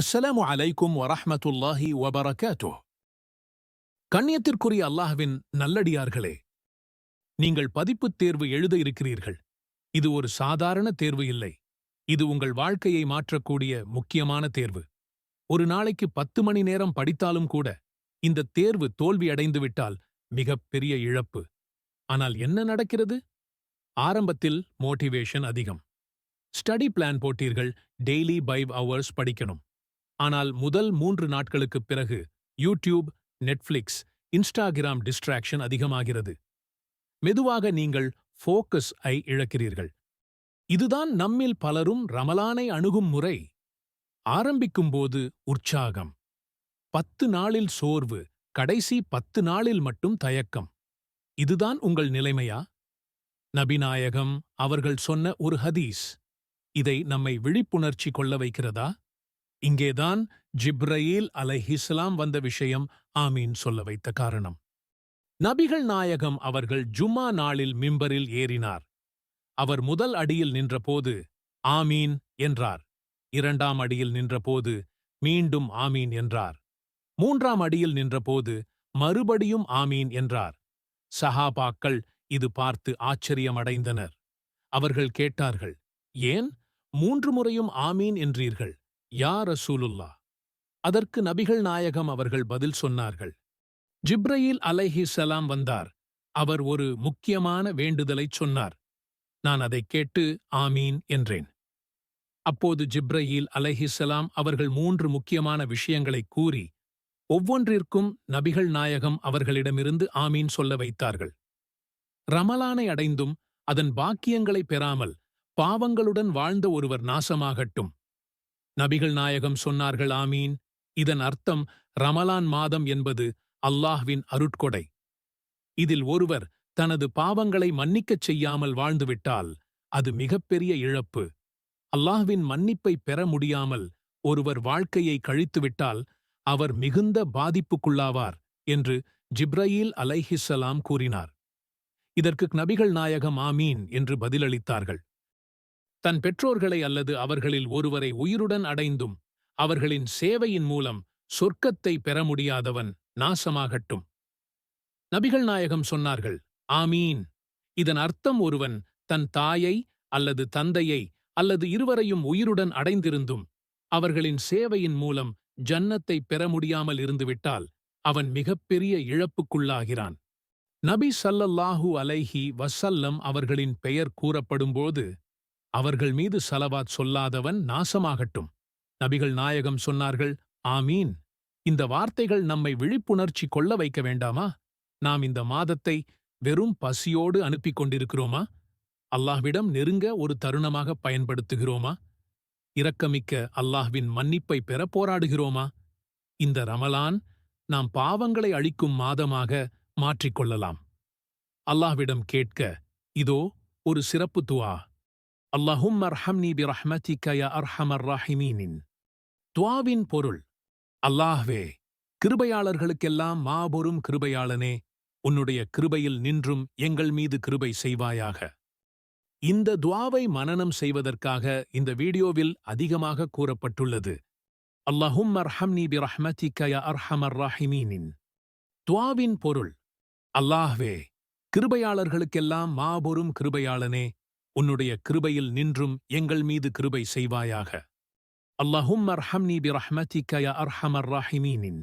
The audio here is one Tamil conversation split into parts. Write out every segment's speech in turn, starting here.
அஸ்ஸலாமு அலைக்கும் வரஹமத்துல்லாஹி வபரகாத்துஹ். கண்ணியத்திற்குரிய அல்லாஹ்வின் நல்லடியார்களே நீங்கள் பதிப்புத் தேர்வு எழுத இருக்கிறீர்கள். இது ஒரு சாதாரண தேர்வு இல்லை. இது உங்கள் வாழ்க்கையை மாற்றக்கூடிய முக்கியமான தேர்வு. ஒரு நாளைக்கு பத்து மணி நேரம் படித்தாலும் கூட இந்த தேர்வு தோல்வியடைந்து விட்டால் மிகப் பெரிய இழப்பு. ஆனால் என்ன நடக்கிறது? ஆரம்பத்தில் மோட்டிவேஷன் அதிகம். ஸ்டடி பிளான் போட்டீர்கள் டெய்லி பைவ் ஹவர்ஸ் படிக்கணும். ஆனால் முதல் மூன்று நாட்களுக்குப் பிறகு யூடியூப் நெட்ஃப்ளிக்ஸ் இன்ஸ்டாகிராம் டிஸ்ட்ராக்ஷன் அதிகமாகிறது. மெதுவாக நீங்கள் ஃபோக்கஸ் ஐ இழக்கிறீர்கள். இதுதான் நம்மில் பலரும் ரமலானை அணுகும் முறை. ஆரம்பிக்கும்போது உற்சாகம். பத்து நாளில் சோர்வு கடைசி பத்து நாளில் மட்டும் தயக்கம். இதுதான் உங்கள் நிலைமையா? நபிநாயகம் அவர்கள் சொன்ன ஒரு ஹதீஸ். இதை நம்மை விழிப்புணர்ச்சி கொள்ள வைக்கிறதா? இங்கேதான் ஜிப்ரயீல் அலைஹிஸ்லாம் வந்த விஷயம் ஆமீன் சொல்ல வைத்த காரணம். நபிகள் நாயகம் அவர்கள் ஜும்மா நாளில் மிம்பரில் ஏறினார். அவர் முதல் அடியில் நின்றபோது ஆமீன் என்றார். இரண்டாம் அடியில் நின்றபோது மீண்டும் ஆமீன் என்றார். மூன்றாம் அடியில் நின்றபோது மறுபடியும் ஆமீன் என்றார். சஹாபாக்கள் இது பார்த்து ஆச்சரியமடைந்தனர். அவர்கள் கேட்டார்கள் ஏன்? மூன்று முறையும் ஆமீன் என்றீர்கள். யா ரசூலுல்லா அதற்கு நபிகள் நாயகம் அவர்கள் பதில் சொன்னார்கள். ஜிப்ரயீல் அலைஹிஸ்ஸலாம் வந்தார். அவர் ஒரு முக்கியமான வேண்டுதலைச் சொன்னார். நான் அதைக் கேட்டு ஆமீன் என்றேன். அப்போது ஜிப்ரயில் அலஹிசலாம் அவர்கள் மூன்று முக்கியமான விஷயங்களைக் கூறி ஒவ்வொன்றிற்கும் நபிகள் நாயகம் அவர்களிடமிருந்து ஆமீன் சொல்ல வைத்தார்கள். ரமலானை அடைந்தும் அதன் பாக்கியங்களை பெறாமல் பாவங்களுடன் வாழ்ந்த ஒருவர் நாசமாகட்டும். நபிகள் நாயகம் சொன்னார்கள் ஆமீன். இதன் அர்த்தம் ரமலான் மாதம் என்பது அல்லாஹ்வின் அருட்கொடை. இதில் ஒருவர் தனது பாவங்களை மன்னிக்கச் செய்யாமல் வாழ்ந்துவிட்டால் அது மிகப்பெரிய இழப்பு. அல்லாஹ்வின் மன்னிப்பை பெற முடியாமல் ஒருவர் வாழ்க்கையை கழித்துவிட்டால் அவர் மிகுந்த பாதிப்புக்குள்ளாவார் என்று ஜிப்ரயீல் அலைஹிஸ்ஸலாம் கூறினார். இதற்கு நபிகள் நாயகம் ஆமீன் என்று பதிலளித்தார்கள். தன் பெற்றோர்களை அல்லது அவர்களில் ஒருவரை உயிருடன் அடைந்தும் அவர்களின் சேவையின் மூலம் சொர்க்கத்தை பெற முடியாதவன் நாசமாகட்டும். நபிகள் நாயகம் சொன்னார்கள் ஆமீன். இதன் அர்த்தம் ஒருவன் தன் தாயை அல்லது தந்தையை அல்லது இருவரையும் உயிருடன் அடைந்திருந்தும் அவர்களின் சேவையின் மூலம் ஜன்னத்தை பெற முடியாமல் இருந்துவிட்டால் அவன் மிகப்பெரிய இழப்புக்குள்ளாகிறான். நபி சல்லல்லாஹு அலைஹி வசல்லம் அவர்களின் பெயர் கூறப்படும்போது அவர்கள் மீது சலவாத் சொல்லாதவன் நாசமாகட்டும். நபிகள் நாயகம் சொன்னார்கள் ஆமீன். இந்த வார்த்தைகள் நம்மை விழிப்புணர்ச்சி கொள்ள வைக்க வேண்டாமா? நாம் இந்த மாதத்தை வெறும் பசியோடு அனுப்பிக் கொண்டிருக்கிறோமா? அல்லாஹ்விடம் நெருங்க ஒரு தருணமாக பயன்படுத்துகிறோமா? இரக்கமிக்க அல்லாஹ்வின் மன்னிப்பை பெற போராடுகிறோமா? இந்த ரமலான் நாம் பாவங்களை அழிக்கும் மாதமாக மாற்றிக்கொள்ளலாம் அல்லாஹ்விடம் கேட்க இதோ ஒரு சிறப்பு துவா. அல்லாஹும் அர்ஹம்னி பி ரஹ்மதிக யா அர்ஹமர் ராஹிமீனின் துவாவின் பொருள் அல்லாஹ்வே கிருபையாளர்களுக்கெல்லாம் மாபெரும் கிருபையாளனே உன்னுடைய கிருபையில் நின்றும் எங்கள் மீது கிருபை செய்வாயாக. இந்த துவாவை மனனம் செய்வதற்காக இந்த வீடியோவில் அதிகமாக கூறப்பட்டுள்ளது அல்லாஹும் அர்ஹம்னி பி ரஹ்மதிக யா அர்ஹமர் ராஹிமீனின் துவாவின் பொருள் அல்லாஹ்வே கிருபையாளர்களுக்கெல்லாம் மாபெரும் கிருபையாளனே உன்னுடைய கிருபையில் நின்றும் எங்கள் மீது கிருபை செய்வாயாக. அல்லாஹும் அர்ஹம்னி பி ரஹ்மதி கய அர்ஹமர் ராஹிமீனின்.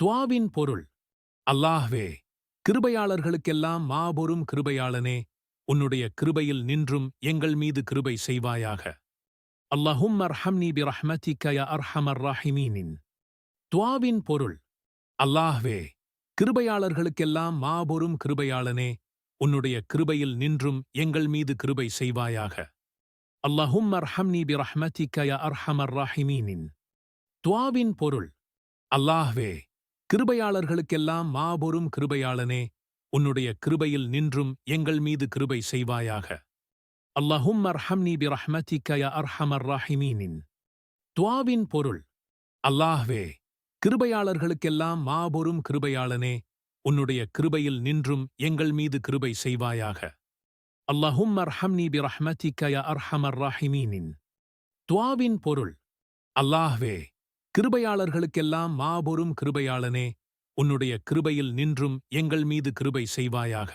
துவாவின் பொருள் அல்லாஹ்வே கிருபையாளர்களுக்கெல்லாம் மாபெரும் கிருபையாளனே உன்னுடைய கிருபையில் நின்றும் எங்கள் மீது கிருபை செய்வாயாக. அல்லாஹும் அர்ஹம்னி பி ரஹ்மதி கய அர்ஹமர் ராஹிமீனின். துவாவின் பொருள் அல்லாஹ்வே கிருபையாளர்களுக்கெல்லாம் மாபெரும் கிருபையாளனே உன்னுடைய கிருபையில் நின்றும் எங்கள் மீது கிருபை செய்வாயாக. அல்லாஹும் அர்ஹம்னி பி ரஹ்மதிக அர்ஹமர் ராஹிமீனின். துவாவின் பொருள் அல்லாஹ்வே கிருபையாளர்களுக்கெல்லாம் மாபெரும் கிருபையாளனே உன்னுடைய கிருபையில் நின்றும் எங்கள் மீது கிருபை செய்வாயாக. அல்லாஹும் அர்ஹம்னி பி ரஹ்மதிக அர்ஹமர் ராஹிமீனின். துவாவின் பொருள் அல்லாஹ்வே கிருபையாளர்களுக்கெல்லாம் மாபெரும் கிருபையாளனே உன்னுடைய கிருபையில் நின்றும் எங்கள் மீது கிருபை செய்வாயாக. அல்லாஹும் அர்ஹம்னி பி ரஹ்மதிக கய அர்ஹமர் ராஹிமீனின். துவாவின் பொருள் அல்லாஹ்வே கிருபையாளர்களுக்கெல்லாம் மாபெரும் கிருபையாளனே உன்னுடைய கிருபையில் நின்றும் எங்கள் மீது கிருபை செய்வாயாக.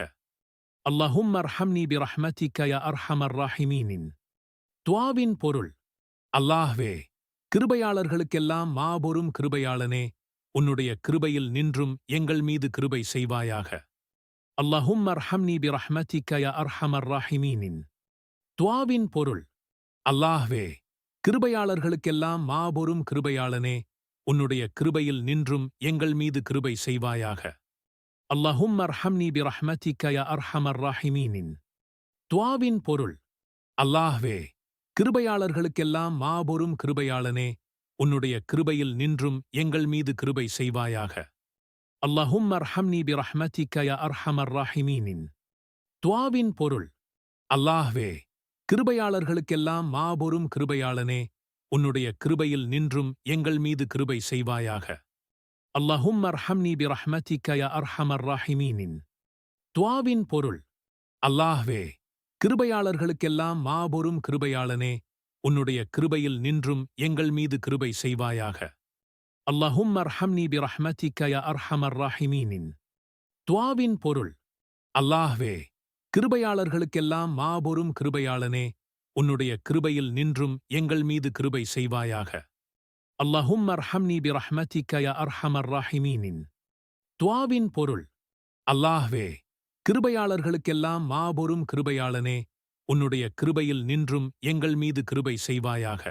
அல்லாஹும் அர்ஹம்னி பி ரஹ்மதிக்க கய அர்ஹமர் ராஹிமீனின். துவாவின் பொருள் அல்லாஹ்வே கிருபையாளர்களுக்கெல்லாம் மாபெரும் கிருபையாளனே உன்னுடைய கிருபையில் நின்றும் எங்கள் மீது கிருபை செய்வாயாக. அல்லாஹும் அர்ஹம்னி பி ரஹ்மதிக்க யா அர்ஹமர் ராஹிமீனின். துவாவின் பொருள் அல்லாஹ்வே கிருபையாளர்களுக்கெல்லாம் மாபெரும் கிருபையாளனே உன்னுடைய கிருபையில் நின்றும் எங்கள் மீது கிருபை செய்வாயாக. அல்லாஹும் அர்ஹம்னி பி ரஹ்மதிக்க கய அர்ஹமர் ராஹிமீனின். துவாவின் பொருள் அல்லாஹ்வே கிருபையாளர்களுக்கெல்லாம் மாபெரும் கிருபையாளனே உன்னுடைய கிருபையில் நின்றும் எங்கள் மீது கிருபை செய்வாயாக. அல்லாஹும் அர்ஹம்னி பி ரஹ்மதிக்க கய அர்ஹமர் ராஹிமீனின். துவாவின் பொருள் அல்லாஹ்வே கிருபையாளர்களுக்கெல்லாம் மாபெரும் கிருபையாளனே உன்னுடைய கிருபையில் நின்றும் எங்கள் மீது கிருபை செய்வாயாக. அல்லாஹும் அர்ஹம்னி பி ரஹ்மதிக்க கய அர்ஹமர் ராஹிமீனின். துவாவின் பொருள் அல்லாஹ்வே கிருபையாளர்களுக்கெல்லாம் மாபெரும் கிருபையாளனே உன்னுடைய கிருபையில் நின்றும் எங்கள் மீது கிருபை செய்வாயாக. அல்லாஹும் அர்ஹம்னி பி ரஹ்மதிக்க யா அர்ஹமர் ராஹிமீனின். துவாவின் பொருள் அல்லாஹ்வே கிருபையாளர்களுக்கெல்லாம் மாபெரும் கிருபையாளனே உன்னுடைய கிருபையில் நின்றும் எங்கள் மீது கிருபை செய்வாயாக. அல்லாஹும் அர்ஹம்னி பி ரஹ்மதிக்க யா அர்ஹமர் ராஹிமீனின். துவாவின் பொருள் அல்லாஹ்வே கிருபையாளர்களுக்கெல்லாம் மாபெரும் கிருபையாளனே உன்னுடைய கிருபையில் நின்றும் எங்கள் மீது கிருபை செய்வாயாக.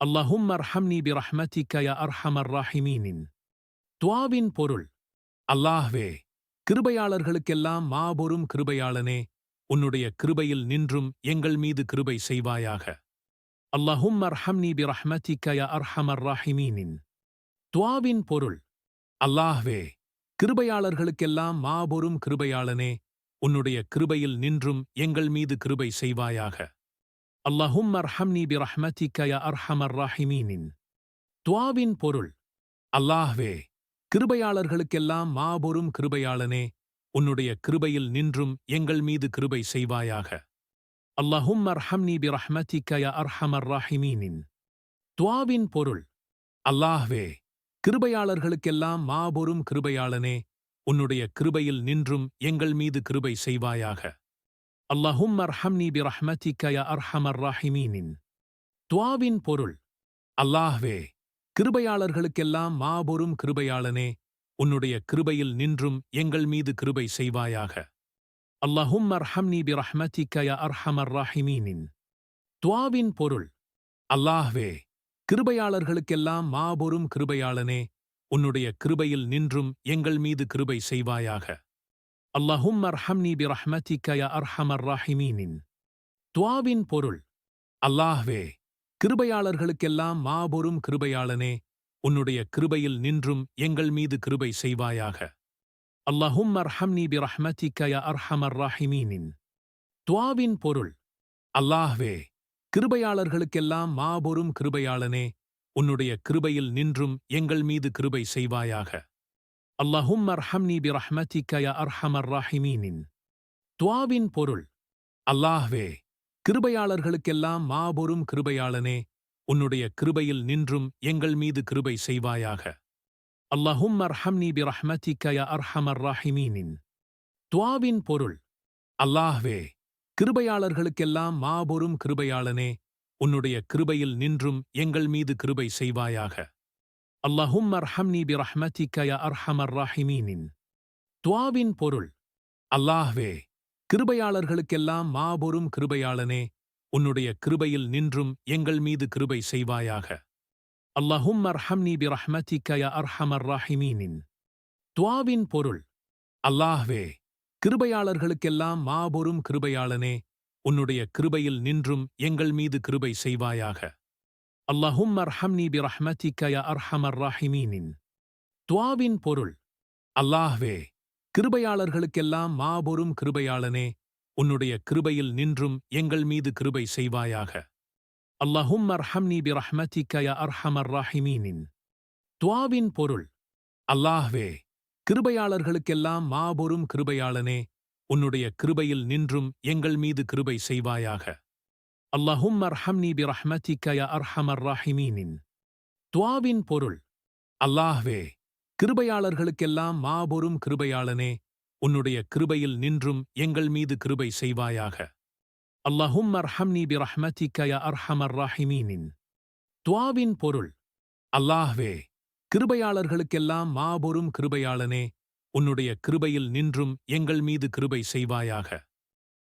அல்லாஹும் அர்ஹம்னி பி ரஹ்மதிக்க யா அர்ஹமர் ராஹிமீனின். துவாவின் பொருள் அல்லாஹ்வே கிருபையாளர்களுக்கெல்லாம் மாபெரும் கிருபையாளனே உன்னுடைய கிருபையில் நின்றும் எங்கள் மீது கிருபை செய்வாயாக. அல்லாஹும் அர்ஹம்னி பி ரஹ்மதிக்க யா அர்ஹமர் ராஹிமீனின். துவாவின் பொருள் அல்லாஹ்வே கிருபையாளர்களுக்கெல்லாம் மாபெரும் கிருபையாளனே உன்னுடைய கிருபையில் நின்றும் எங்கள் மீது கிருபை செய்வாயாக. அல்லாஹும் அர்ஹம்னி பி ரஹ்மதி கய அர்ஹமர் ராஹிமீனின். துவாவின் பொருள் அல்லாஹ்வே கிருபையாளர்களுக்கெல்லாம் மாபெரும் கிருபையாளனே உன்னுடைய கிருபையில் நின்றும் எங்கள் மீது கிருபை செய்வாயாக. அல்லாஹும் அர்ஹம்னி பி ரஹ்மதி கய அர்ஹமர் ராஹிமீனின். துவாவின் பொருள் அல்லாஹ்வே கிருபையாளர்களுக்கெல்லாம் மாபெரும் கிருபையாளனே உன்னுடைய கிருபையில் நின்றும் எங்கள் மீது கிருபை செய்வாயாக. அல்லாஹும் அர்ஹம்னி பி ரஹ்மதிக்க யா அர்ஹமர் ராஹிமீனின். துவாவின் பொருள் அல்லாஹ்வே கிருபையாளர்களுக்கெல்லாம் மாபெரும் கிருபையாளனே உன்னுடைய கிருபையில் நின்றும் எங்கள் மீது கிருபை செய்வாயாக. அல்லாஹும் அர்ஹம்னி பி ரஹ்மதிக்க யா அர்ஹமர் ராஹிமீனின். துவாவின் பொருள் அல்லாஹ்வே கிருபையாளர்களுக்கெல்லாம் மாபெரும் கிருபையாளனே உன்னுடைய கிருபையில் நின்றும் எங்கள் மீது கிருபை செய்வாயாக. அல்லாஹும் அர்ஹம்னி பி ரஹ்மதிக்க யா அர்ஹமர் ராஹிமீனின். துவாவின் பொருள் அல்லாஹ்வே கிருபையாளர்களுக்கெல்லாம் மாபெரும் கிருபையாளனே உன்னுடைய கிருபையில் நின்றும் எங்கள் மீது கிருபை செய்வாயாக. அல்லாஹும் அர்ஹம்னி பி ரஹ்மதிக்க யா அர்ஹமர் ராஹிமீனின். துவாவின் பொருள் அல்லாஹ்வே கிருபையாளர்களுக்கெல்லாம் மாபெரும் கிருபையாளனே உன்னுடைய கிருபையில் நின்றும் எங்கள் மீது கிருபை செய்வாயாக. அல்லாஹும் அர்ஹம்னி பி ரஹ்மதிக்க அர்ஹமர் ராஹிமீனின். துவாவின் பொருள் அல்லாஹ்வே கிருபையாளர்களுக்கெல்லாம் மாபெரும் கிருபையாளனே உன்னுடைய கிருபையில் நின்றும் எங்கள் மீது கிருபை செய்வாயாக. அல்லாஹும் அர்ஹம்னி பி ரஹ்மதிக்க கய அர்ஹமர் ராஹிமீனின். துவாவின் பொருள் அல்லாஹ்வே கிருபையாளர்களுக்கெல்லாம் மாபெரும் கிருபையாளனே உன்னுடைய கிருபையில் நின்றும் எங்கள் மீது கிருபை செய்வாயாக. அல்லாஹும் அர்ஹம்னி பி ரஹ்மதிக்க கய அர்ஹமர் ராஹிமீனின். துவாவின் பொருள் அல்லாஹ்வே கிருபையாளர்களுக்கெல்லாம் மாபெரும் கிருபையாளனே உன்னுடைய கிருபையில் நின்றும் எங்கள் மீது கிருபை செய்வாயாக. அல்லாஹும் அர்ஹம்னி பி ரஹ்மதிக்க யா அர்ஹமர் ராஹிமீனின். துவாவின் பொருள் அல்லாஹ்வே கிருபையாளர்களுக்கெல்லாம் மாபெரும் கிருபையாளனே உன்னுடைய கிருபையில் நின்றும் எங்கள் மீது கிருபை செய்வாயாக. அல்லாஹும் அர்ஹம்னி பி ரஹ்மதிக்க அர்ஹமர் ராஹிமீனின். துவாவின் பொருள் அல்லாஹ்வே கிருபையாளர்களுக்கெல்லாம் மாபெரும் கிருபையாளனே உன்னுடைய கிருபையில் நின்றும் எங்கள் மீது கிருபை செய்வாயாக. அல்லாஹும் அர்ஹம்னி பி ரஹ்மதிக்க அர்ஹமர் ராஹிமீனின். துவாவின் பொருள் அல்லாஹ்வே கிருபையாளர்களுக்கெல்லாம் மாபெரும் கிருபையாளனே உன்னுடைய கிருபையில் நின்றும் எங்கள் மீது கிருபை செய்வாயாக. அல்லாஹும் அர்ஹம்னி பி ரஹ்மதி கய அர்ஹமர் ராஹிமீனின். துவாவின் பொருள் அல்லாஹ்வே கிருபையாளர்களுக்கெல்லாம் மாபெரும் கிருபையாளனே உன்னுடைய கிருபையில் நின்றும் எங்கள் மீது கிருபை செய்வாயாக. அல்லாஹும் அர்ஹம்னி பி ரஹ்மதி கய அர்ஹமர் ராஹிமீனின். துவாவின் பொருள் அல்லாஹ்வே கிருபையாளர்களுக்கெல்லாம் மாபெரும் கிருபையாளனே உன்னுடைய கிருபையில் நின்றும் எங்கள் மீது கிருபை செய்வாயாக.